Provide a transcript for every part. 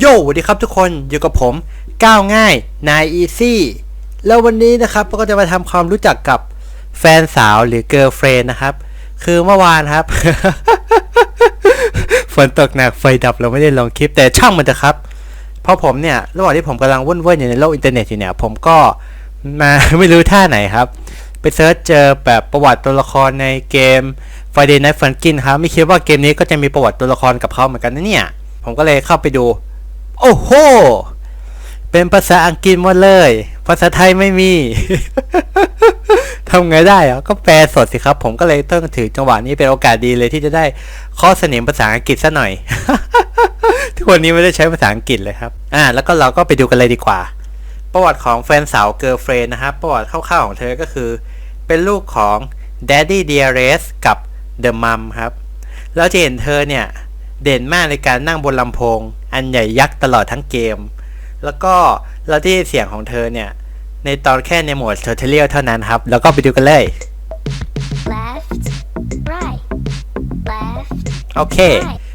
โย่สวัสดีครับทุกคนอยู่กับผมก้าวง่ายนายอีซี่แล้ววันนี้นะครับเราก็จะมาทำความรู้จักกับแฟนสาวหรือเกิร์ลเฟรนนะครับ คือเมื่อวานครับ ฝนตกหนักไฟดับเราไม่ได้ลงคลิปแต่ช่างมันเถอะครับ เพราะผมเนี่ยระหว่างที่ผมกำลังวุ่นๆอยู่ในโลกอินเทอร์เน็ตอยู่เนี่ย ผมก็มาไม่รู้ท่าไหนครับ ไปเซิร์ชเจอแบบประวัติตัวละครในเกม Friday Night Funkin' ครับ ไม่คิดว่าเกมนี้ก็จะมีประวัติตัวละครกับเขาเหมือนกันนะเนี่ย ผมก็เลยเข้าไปดู โอ้โห เป็นภาษาอังกฤษหมดเลย ภาษาไทยไม่มี ทำไงได้อะก็แปลสดสิครับ ผมก็เลยต้องถือจังหวะนี้เป็นโอกาสดีเลยที่จะได้ข้อเสนอภาษาอังกฤษซะหน่อย ทุกวันนี้ไม่ได้ใช้ภาษาอังกฤษเลยครับ อ่า แล้วก็เราก็ไปดูกันเลยดีกว่า ประวัติของแฟนสาวเกิร์ลเฟรนนะครับ ประวัติคร่าวๆของเธอก็คือ เป็นลูกของ Daddy Dearest กับ The Mom ครับ แล้วจะเห็นเธอเนี่ยเด่นมากในการนั่งบนลำโพง อันใหญ่ยักษ์ตลอดทั้งเกม แล้วก็เราได้ยินเสียงของเธอเนี่ย ในตอนแค่ในโหมด Tutorial เท่านั้นครับ แล้วก็ไปดูกันเลย left, right, left, โอเค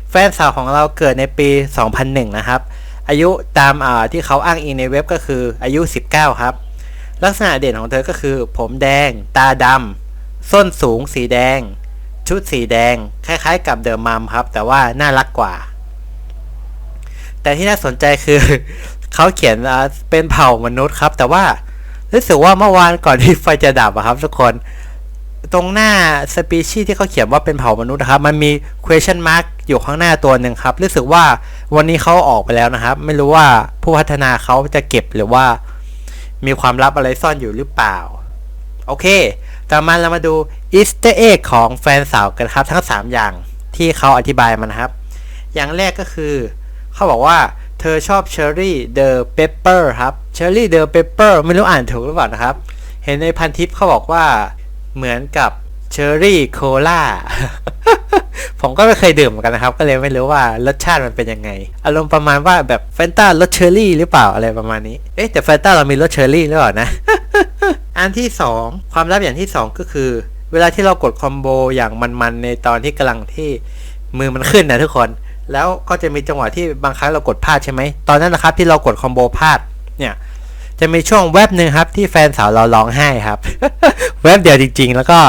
แฟนสาวของเราเกิดในปี 2001 นะครับ อายุตามอ่าที่เขาอ้างอิงในเว็บก็คืออายุ 19 ครับ ลักษณะเด่นของเธอก็คือ ผมแดง ตาดำส้นสูงสีแดง ชุดสีแดง คล้ายๆ กับเดอะมัมครับ แต่ว่าน่ารักกว่า แต่ที่น่าสนใจคือ เขาเขียนเป็นเผ่ามนุษย์ครับ แต่ว่ารู้สึกว่าเมื่อวานก่อนที่ไฟจะดับอะครับ ทุกคนตรงหน้าสปีชีส์ที่เขาเขียนว่าเป็นเผ่ามนุษย์นะครับ มันมี question mark อยู่ข้างหน้าตัวหนึ่งครับ รู้สึกว่าวันนี้เขาออกไปแล้วนะครับ ไม่รู้ว่าผู้พัฒนาเขาจะเก็บหรือว่า มีความลับอะไรซ่อนอยู่หรือเปล่า โอเค ต่อมาเรามาดู Easter egg ของแฟนสาวกันครับ ทั้ง 3 อย่างที่เขาอธิบายมานะครับ อย่างแรกก็คือ เขาบอกว่าเธอชอบ Cherry the Pepper ครับ Cherry the Pepper ไม่รู้อ่านถูกหรือเปล่านะครับ เห็นในพันทิปเขาบอกว่าเหมือนกับเชอร์รี่โคลาผมก็ไม่เคยดื่มเหมือนกันนะครับ ก็เลยไม่รู้ว่ารสชาติมันเป็นยังไง อารมณ์ประมาณว่าแบบแฟนต้ารสเชอร์รี่หรือเปล่าอะไรประมาณนี้ เอ๊ะแต่แฟนต้าเรามีรสเชอร์รี่หรือเปล่านะ อันที่สองความลับอย่างที่สองก็คือ เวลาที่เรากดคอมโบอย่างมันๆในตอนที่กำลังที่มือมันขึ้นนะทุกคน แล้วก็จะมีจังหวะที่บางครั้งเรากดพลาดใช่ไหมตอนนั้นนะครับที่เรากดคอมโบพลาดเนี่ยจะมีช่วงแวบหนึ่งครับที่แฟนสาวเราร้องไห้ครับ แวบเดียวจริง ๆ แล้วก็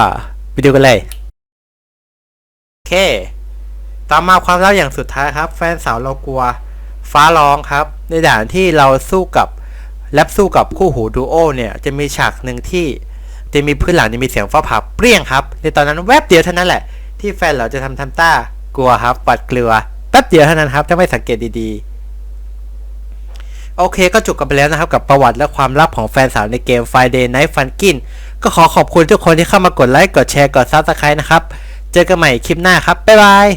ไปดูกันเลยโอเคต่อมาความลับอย่างสุดท้ายครับ แฟนสาวเรากลัวฟ้าร้องครับ ในด่านที่เราสู้กับแลบสู้กับคู่หูดูโอเนี่ยจะมีฉากหนึ่งที่จะมีพื้นหลังจะมีเสียงฟ้าผ่าเปรี้ยงครับ ในตอนนั้นแวบเดียวเท่านั้นแหละ ที่แฟนเราจะทำทำต้ากลัวครับปัดเกลือ แป๊บเดียวเท่านั้นครับ ถ้าไม่สังเกตดีๆ โอเคก็จบกันไปแล้วนะครับ กับประวัติและความลับของแฟนสาวในเกม Friday Night Funkin' ก็ขอขอบคุณทุกคนที่เข้ามากดไลค์ กดแชร์ กด Subscribe นะครับ เจอกันใหม่คลิปหน้าครับ บ๊ายบาย